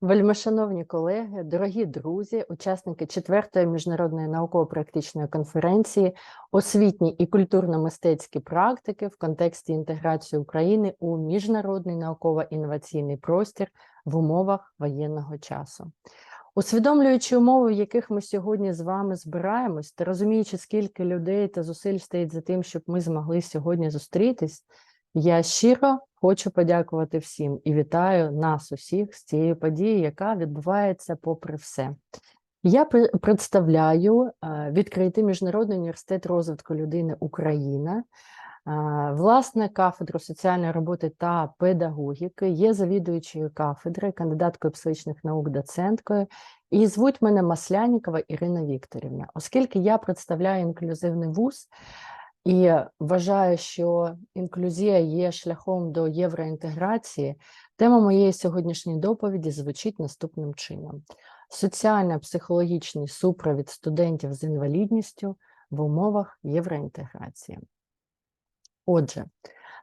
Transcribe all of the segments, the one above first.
Вельмишановні колеги, дорогі друзі, учасники четвертої міжнародної науково-практичної конференції освітні і культурно-мистецькі практики в контексті інтеграції України у міжнародний науково-інноваційний простір в умовах воєнного часу. Усвідомлюючи умови, в яких ми сьогодні з вами збираємось, та розуміючи, скільки людей та зусиль стоїть за тим, щоб ми змогли сьогодні зустрітись, я щиро хочу подякувати всім і вітаю нас усіх з цією подією, яка відбувається попри все. Я представляю е, відкритий міжнародний університет розвитку людини Україна. Е, Власне, кафедру соціальної роботи та педагогіки є завідуючою кафедри, кандидаткою психічних наук, доценткою. І звуть мене Маслянікова Ірина Вікторівна. Оскільки я представляю інклюзивний вуз, і вважаю, що інклюзія є шляхом до євроінтеграції. Тема моєї сьогоднішньої доповіді звучить наступним чином: соціально-психологічний супровід студентів з інвалідністю в умовах євроінтеграції. Отже,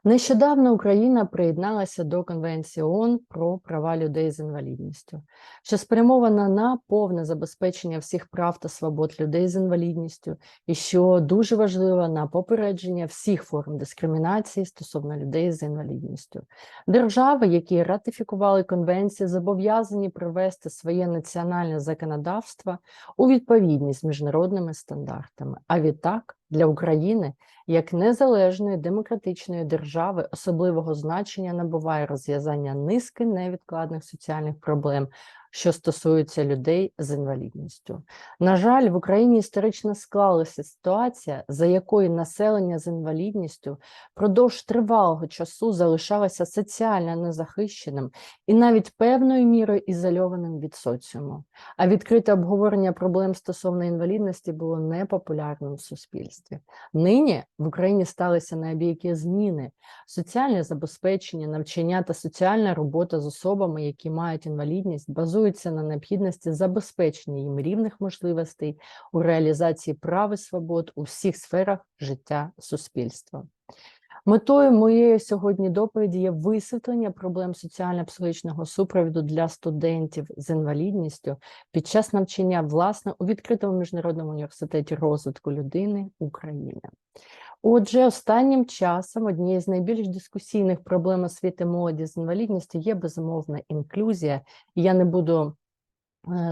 нещодавно Україна приєдналася до Конвенції ООН про права людей з інвалідністю, що спрямована на повне забезпечення всіх прав та свобод людей з інвалідністю, і що дуже важливо на попередження всіх форм дискримінації стосовно людей з інвалідністю. Держави, які ратифікували конвенцію, зобов'язані привести своє національне законодавство у відповідність з міжнародними стандартами. А відтак для України як незалежної демократичної держави. Особливого значення набуває розв'язання низки невідкладних соціальних проблем, що стосуються людей з інвалідністю. На жаль, в Україні історично склалася ситуація, за якою населення з інвалідністю продовж тривалого часу залишалося соціально незахищеним і навіть певною мірою ізольованим від соціуму. А відкрите обговорення проблем стосовно інвалідності було непопулярним в суспільстві. Нині в Україні сталися неабиякі зміни. Соціальне забезпечення, навчання та соціальна робота з особами, які мають інвалідність, базуються на необхідності забезпечення їм рівних можливостей у реалізації прав і свобод у всіх сферах життя суспільства. Метою моєї сьогодні доповіді є висвітлення проблем соціально-психологічного супровіду для студентів з інвалідністю під час навчання власне у відкритому міжнародному університеті розвитку людини України. Отже, останнім часом однією з найбільш дискусійних проблем освіти молоді з інвалідністю є безумовна інклюзія. Я не буду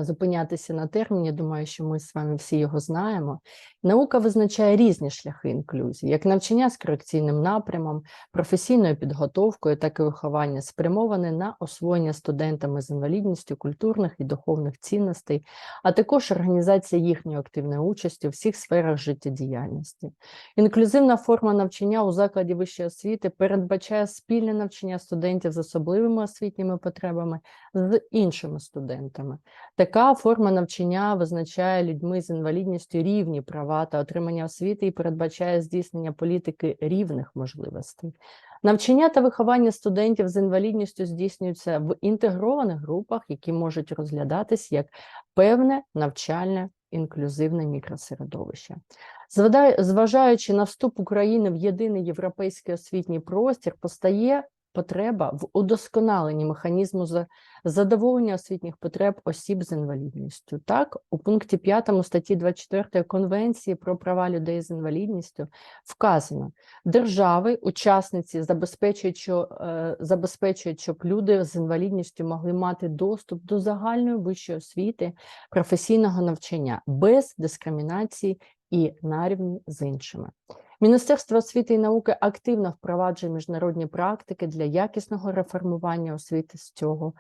зупинятися на терміні, думаю, що ми з вами всі його знаємо. Наука визначає різні шляхи інклюзії, як навчання з корекційним напрямом, професійною підготовкою, так і виховання, спрямоване на освоєння студентами з інвалідністю культурних і духовних цінностей, а також організація їхньої активної участі у всіх сферах життєдіяльності. Інклюзивна форма навчання у закладі вищої освіти передбачає спільне навчання студентів з особливими освітніми потребами з іншими студентами. Така форма навчання визначає людьми з інвалідністю рівні права та отримання освіти і передбачає здійснення політики рівних можливостей. Навчання та виховання студентів з інвалідністю здійснюються в інтегрованих групах, які можуть розглядатись як певне навчальне інклюзивне мікросередовище. Зважаючи на вступ України в єдиний європейський освітній простір, постає потреба в удосконаленні механізму за- задоволення освітніх потреб осіб з інвалідністю. Так, у пункті 5 статті 24 Конвенції про права людей з інвалідністю вказано, держави, учасниці забезпечують, що, е, забезпечують, щоб люди з інвалідністю могли мати доступ до загальної вищої освіти, професійного навчання без дискримінації і на рівні з іншими. Міністерство освіти і науки активно впроваджує міжнародні практики для якісного реформування освіти з цього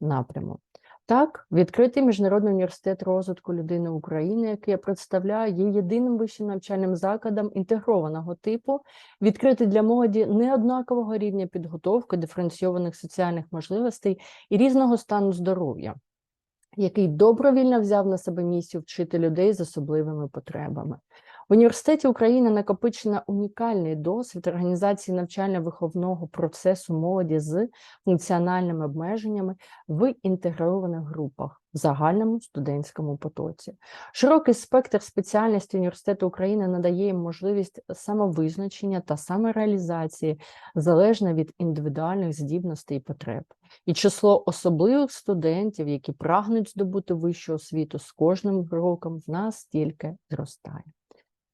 напряму. Так, відкритий міжнародний університет розвитку людини України, який я представляю, є єдиним вищим навчальним закладом інтегрованого типу, відкритий для молоді неоднакового рівня підготовки, диференційованих соціальних можливостей і різного стану здоров'я, який добровільно взяв на себе місію вчити людей з особливими потребами. В університеті України накопичено унікальний досвід організації навчально-виховного процесу молоді з функціональними обмеженнями в інтегрованих групах в загальному студентському потоці. Широкий спектр спеціальностей університету України надає їм можливість самовизначення та самореалізації залежно від індивідуальних здібностей і потреб. І число особливих студентів, які прагнуть здобути вищу освіту, з кожним роком в нас тільки зростає.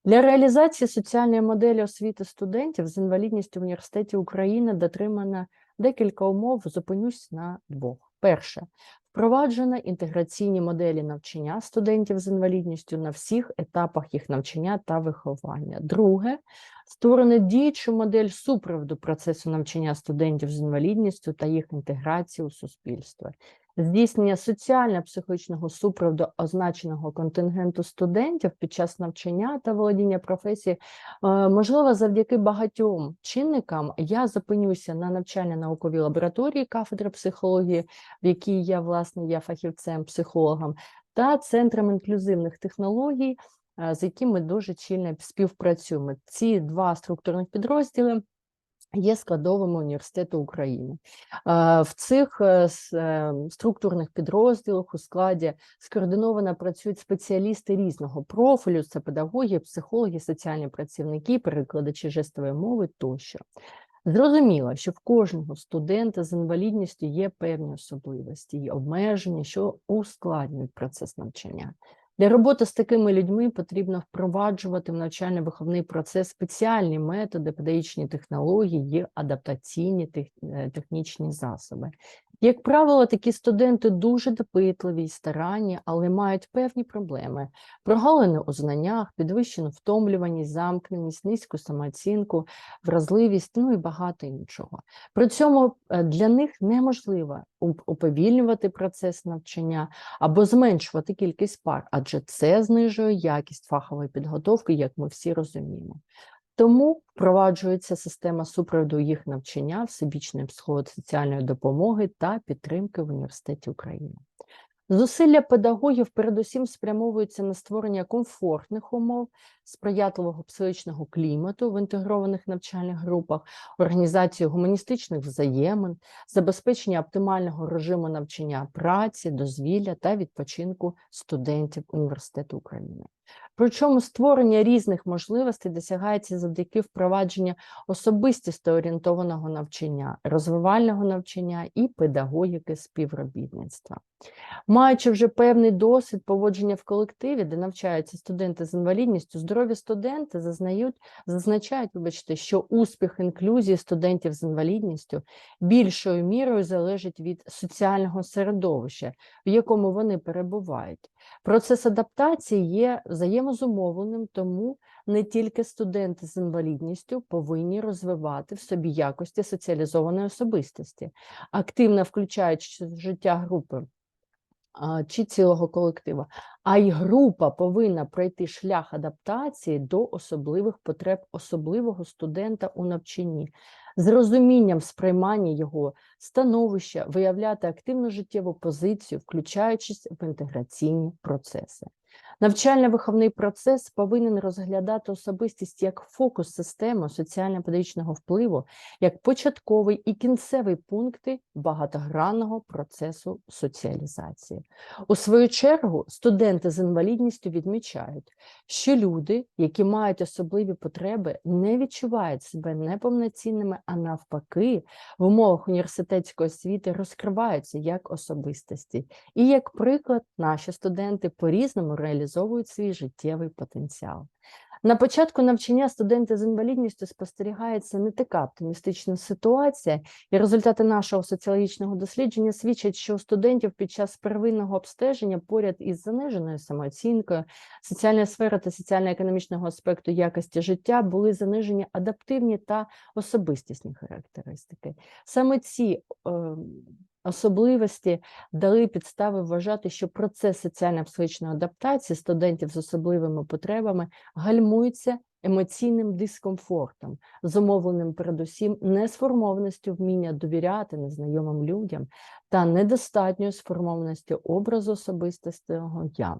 Для реалізації соціальної моделі освіти студентів з інвалідністю в університеті України дотримано декілька умов. Зупинюсь на двох. Перше, впроваджено інтеграційні моделі навчання студентів з інвалідністю на всіх етапах їх навчання та виховання. Друге, створено діючу модель супроводу процесу навчання студентів з інвалідністю та їх інтеграції у суспільство. Здійснення соціально-психологічного супроводу означеного контингенту студентів під час навчання та володіння професії е, можливо завдяки багатьом чинникам. Я зупинюся на навчально-науковій лабораторії кафедри психології, в якій я власне є фахівцем, психологом, та центром інклюзивних технологій, е, з яким ми дуже чільно співпрацюємо. Ці два структурних підрозділи є складовими університету України. Е, В цих е, с- е, структурних підрозділах у складі скоординовано працюють спеціалісти різного профілю: це педагоги, психологи, соціальні працівники, перекладачі жестової мови тощо. Зрозуміло, що в кожного студента з інвалідністю є певні особливості і обмеження, що ускладнюють процес навчання. Для роботи з такими людьми потрібно впроваджувати в навчально-виховний процес спеціальні методи, педагогічні технології є адаптаційні е, технічні засоби. Як правило, такі студенти дуже допитливі й старанні, але мають певні проблеми: прогалини у знаннях, підвищену втомлюваність, замкненість, низьку самооцінку, вразливість, ну і багато іншого. При цьому е, для них неможливо уповільнювати процес навчання або зменшувати кількість пар, адже це знижує якість фахової підготовки, як ми всі розуміємо. Тому впроваджується система супроводу їх навчання, всебічної психосоціальної допомоги та підтримки в університеті України. Зусилля педагогів передусім спрямовуються на створення комфортних умов, сприятливого психологічного клімату в інтегрованих навчальних групах, організацію гуманістичних взаємин, забезпечення оптимального режиму навчання праці, дозвілля та відпочинку студентів університету України. Причому створення різних можливостей досягається завдяки впровадженню особистісто орієнтованого навчання, розвивального навчання і педагогіки співробітництва. Маючи вже певний досвід поводження в колективі, де навчаються студенти з інвалідністю, здорові студенти зазнають, зазначають, вибачте, що успіх інклюзії студентів з інвалідністю більшою мірою залежить від соціального середовища, в якому вони перебувають. Процес адаптації є взаємозумовленим, тому не тільки студенти з інвалідністю повинні розвивати в собі якості соціалізованої особистості, активно включаючи в життя групи чи цілого колектива, а й група повинна пройти шлях адаптації до особливих потреб особливого студента у навчанні, з розумінням сприймання його становища, виявляти активну життєву позицію, включаючись в інтеграційні процеси. Навчально-виховний процес повинен розглядати особистість як фокус системи соціально-педагогічного впливу, як початковий і кінцевий пункти багатогранного процесу соціалізації. У свою чергу, студенти з інвалідністю відмічають, що люди, які мають особливі потреби, не відчувають себе неповноцінними, а навпаки, в умовах університетської освіти розкриваються як особистості. І як приклад, наші студенти по-різному реалізовують свій життєвий потенціал. На початку навчання студенти з інвалідністю спостерігається не така оптимістична ситуація, і результати нашого соціологічного дослідження свідчать, що у студентів під час первинного обстеження поряд із заниженою самооцінкою, соціальна сфера та соціально-економічного аспекту якості життя були занижені адаптивні та особистісні характеристики. Саме ці е, особливості дали підстави вважати, що процес соціально-психологічної адаптації студентів з особливими потребами гальмується емоційним дискомфортом, зумовленим передусім несформованістю вміння довіряти незнайомим людям та недостатньою сформованістю образу особистого я.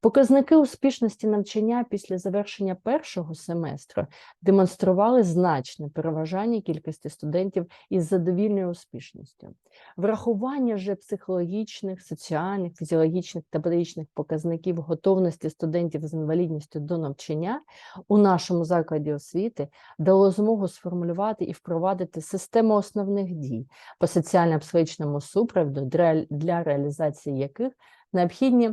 Показники успішності навчання після завершення першого семестру демонстрували значне переважання кількості студентів із задовільною успішністю. Врахування же психологічних, соціальних, фізіологічних та педагогічних показників готовності студентів з інвалідністю до навчання у нашому закладі освіти дало змогу сформулювати і впровадити систему основних дій по соціально-психологічному супроводу, для- для реалізації яких необхідні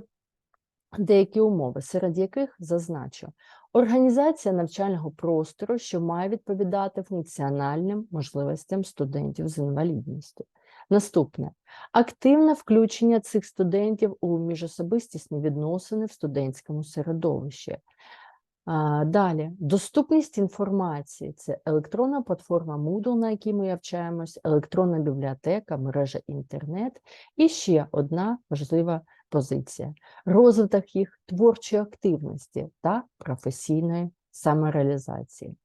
деякі умови, серед яких зазначу організація навчального простору, що має відповідати функціональним можливостям студентів з інвалідністю. Наступне активне включення цих студентів у міжособистісні відносини в студентському середовищі. Далі доступність інформації це електронна платформа Moodle, на якій ми навчаємось, електронна бібліотека, мережа інтернет. І ще одна важлива позиція: розвиток їх творчої активності та професійної самореалізації.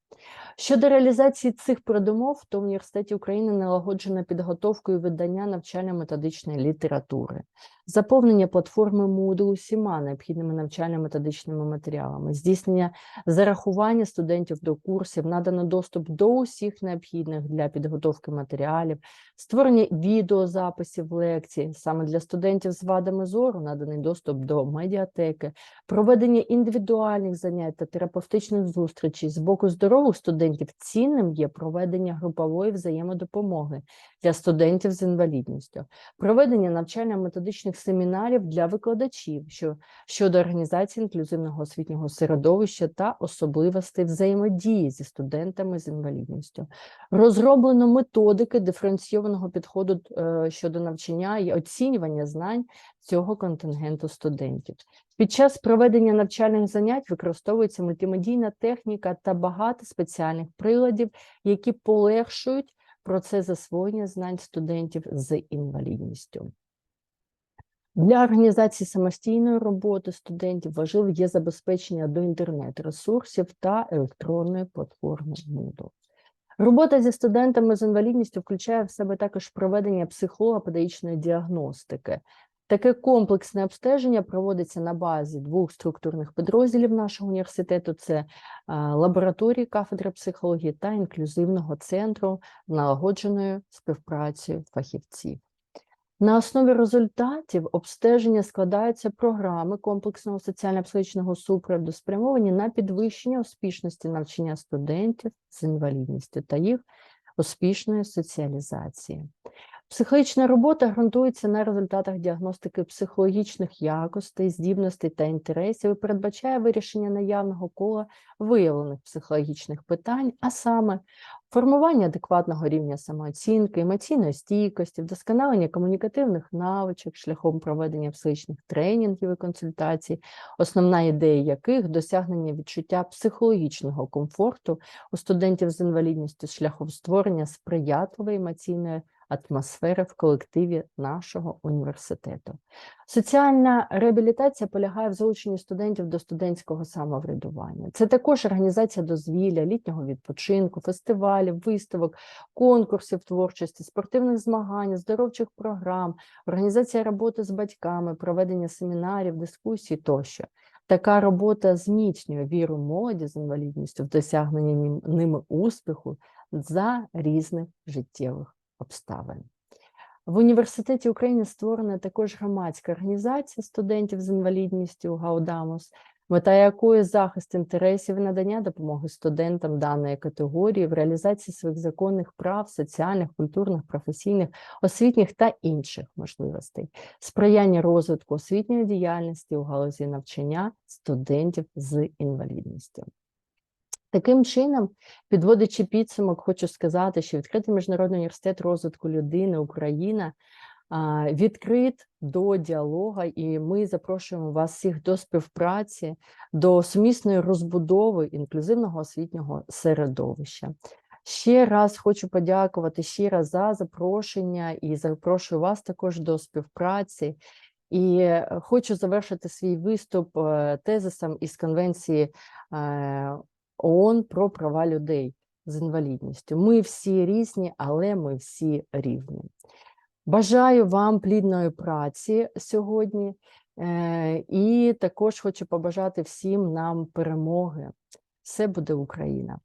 Щодо реалізації цих передумов, то в університеті України налагоджена підготовка і видання навчально-методичної літератури, заповнення платформи Moodle усіма необхідними навчально-методичними матеріалами, здійснення зарахування студентів до курсів, надано доступ до усіх необхідних для підготовки матеріалів, створення відеозаписів лекцій. Саме для студентів з вадами зору, наданий доступ до медіатеки, проведення індивідуальних занять та терапевтичних зустрічей з боку здорових студентів цінним є проведення групової взаємодопомоги для студентів з інвалідністю, проведення навчально-методичних семінарів для викладачів що, щодо організації інклюзивного освітнього середовища та особливостей взаємодії зі студентами з інвалідністю. Розроблено методики диференційованого підходу е, щодо навчання і оцінювання знань цього контингенту студентів. Під час проведення навчальних занять використовується мультимедійна техніка та багато спеціальних приладів, які полегшують процес засвоєння знань студентів з інвалідністю. Для організації самостійної роботи студентів важливо є забезпечення до інтернет-ресурсів та електронної платформи Moodle. Робота зі студентами з інвалідністю включає в себе також проведення психолого-педагогічної діагностики. Таке комплексне обстеження проводиться на базі двох структурних підрозділів нашого університету: це лабораторії кафедри психології та інклюзивного центру налагодженою співпрацею фахівців. На основі результатів обстеження складаються програми комплексного соціально-психологічного супроводу, спрямовані на підвищення успішності навчання студентів з інвалідністю та їх успішної соціалізації. Психологічна робота ґрунтується на результатах діагностики психологічних якостей, здібностей та інтересів і передбачає вирішення наявного кола виявлених психологічних питань, а саме формування адекватного рівня самооцінки, емоційної стійкості, вдосконалення комунікативних навичок шляхом проведення психічних тренінгів і консультацій, основна ідея яких досягнення відчуття психологічного комфорту у студентів з інвалідністю шляхом створення сприятливої емоційної атмосфери в колективі нашого університету. Соціальна реабілітація полягає в залученні студентів до студентського самоврядування. Це також організація дозвілля, літнього відпочинку, фестивалів, виставок, конкурсів творчості, спортивних змагань, здоровчих програм, організація роботи з батьками, проведення семінарів, дискусій тощо. Така робота зміцнює віру молоді з інвалідністю в досягненні ними успіху за різних життєвих обставин. В університеті України створена також громадська організація студентів з інвалідністю Гаудамус, мета якої захист інтересів і надання допомоги студентам даної категорії в реалізації своїх законних прав, соціальних, культурних, професійних, освітніх та інших можливостей, сприяння розвитку освітньої діяльності у галузі навчання студентів з інвалідністю. Таким чином, підводячи підсумок, хочу сказати, що відкритий міжнародний університет розвитку людини Україна відкрит до діалогу, і ми запрошуємо вас всіх до співпраці, до сумісної розбудови інклюзивного освітнього середовища. Ще раз хочу подякувати раз за запрошення і запрошую вас також до співпраці. І е, хочу завершити свій виступ е, тезисом із конвенції е, ООН про права людей з інвалідністю. Ми всі різні, але ми всі рівні. Бажаю вам плідної праці сьогодні. Е, І також хочу побажати всім нам перемоги. Все буде Україна.